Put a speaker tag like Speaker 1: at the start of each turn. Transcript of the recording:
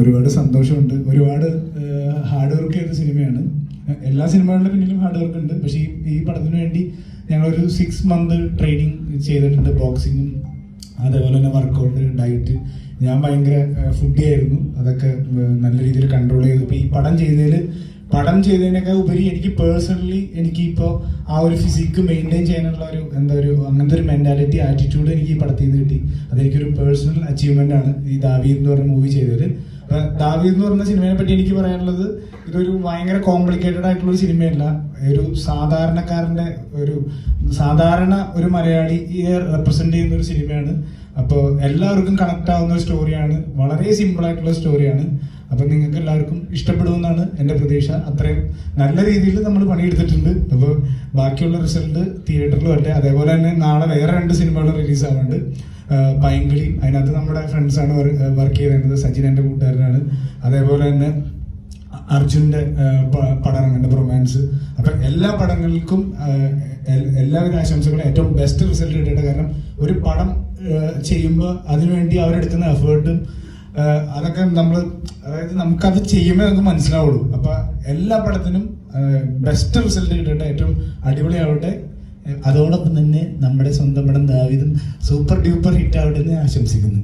Speaker 1: ഒരുപാട് സന്തോഷമുണ്ട്. ഒരുപാട് ഹാർഡ് വർക്ക് ചെയ്ത സിനിമയാണ്. എല്ലാ സിനിമകളുടെ പിന്നിലും ഹാർഡ് വർക്ക് ഉണ്ട്. പക്ഷേ ഈ ഈ പടത്തിന് വേണ്ടി ഞങ്ങളൊരു സിക്സ് മന്ത് ട്രെയിനിങ് ചെയ്തിട്ടുണ്ട് ബോക്സിങ്ങും അതേപോലെ തന്നെ വർക്കൗട്ട് ഡയറ്റ് ഞാൻ ഭയങ്കര ഫുഡി ആയിരുന്നു. അതൊക്കെ നല്ല രീതിയിൽ കൺട്രോൾ ചെയ്തു. ഇപ്പോൾ ഈ പടം ചെയ്തതിൽ പടം ചെയ്തതിനേക്കാൾ ഉപരി എനിക്ക് പേഴ്സണലി എനിക്ക് ഇപ്പോൾ ആ ഒരു ഫിസിക്ക് മെയിന്റെയിൻ ചെയ്യാനുള്ള ഒരു എന്താ ഒരു അങ്ങനത്തെ ഒരു മെന്റാലിറ്റി ആറ്റിറ്റ്യൂഡ് എനിക്ക് ഈ പടത്തിൽ നിന്ന് കിട്ടി. അതെനിക്കൊരു പേഴ്സണൽ അച്ചീവ്മെന്റ് ആണ് ഈ ദാവീദ് എന്ന് പറഞ്ഞ മൂവി ചെയ്തത്. ദാവീദ് എന്ന് പറഞ്ഞ സിനിമയെ പറ്റി എനിക്ക് പറയാനുള്ളത് ഇതൊരു ഭയങ്കര കോംപ്ലിക്കേറ്റഡ് ആയിട്ടുള്ള ഒരു സിനിമയല്ല ഒരു സാധാരണക്കാരന്റെ ഒരു സാധാരണ ഒരു മലയാളിയെ റെപ്രസെന്റ് ചെയ്യുന്ന ഒരു സിനിമയാണ് അപ്പോൾ എല്ലാവർക്കും കണക്ട് ആവുന്ന ഒരു സ്റ്റോറിയാണ് വളരെ സിമ്പിൾ ആയിട്ടുള്ള സ്റ്റോറിയാണ് അപ്പൊ നിങ്ങൾക്ക് എല്ലാവർക്കും ഇഷ്ടപ്പെടുമെന്നാണ് എന്റെ പ്രതീക്ഷ. അത്രയും നല്ല രീതിയിൽ നമ്മൾ പണിയെടുത്തിട്ടുണ്ട്. അപ്പോൾ ബാക്കിയുള്ള റിസൾട്ട് തിയേറ്ററിൽ അല്ലേ അതേപോലെ തന്നെ നാളെ വേറെ രണ്ട് സിനിമകൾ റിലീസ് ആവുന്നുണ്ട് പൈങ്കിളി അതിനകത്ത് നമ്മുടെ ഫ്രണ്ട്സാണ് വർക്ക് ചെയ്തിരുന്നത്. സജിൻ എന്റെ കൂട്ടുകാരനാണ്. അതേപോലെ തന്നെ അർജുന്റെ പടങ്ങളുണ്ട് റൊമാൻസ് അപ്പൊ എല്ലാ പടങ്ങൾക്കും എല്ലാവരും ആശംസകളും. ഏറ്റവും ബെസ്റ്റ് റിസൾട്ട് കിട്ടിയിട്ട് കാരണം ഒരു പടം ചെയ്യുമ്പോൾ അതിനുവേണ്ടി അവരെടുക്കുന്ന എഫേർട്ടും അതൊക്കെ നമ്മൾ അതായത് നമുക്കത് ചെയ്യുമ്പോൾ നമുക്ക് മനസ്സിലാവുള്ളൂ. അപ്പൊ എല്ലാ പടത്തിനും ബെസ്റ്റ് റിസൾട്ട് കിട്ടട്ടെ ഏറ്റവും അടിപൊളിയാവട്ടെ. അതോടൊപ്പം തന്നെ നമ്മുടെ സ്വന്തം പടം ദാവിദും സൂപ്പർ ഡ്യൂപ്പർ ഹിറ്റ് ആവട്ടെ എന്ന് ആശംസിക്കുന്നു.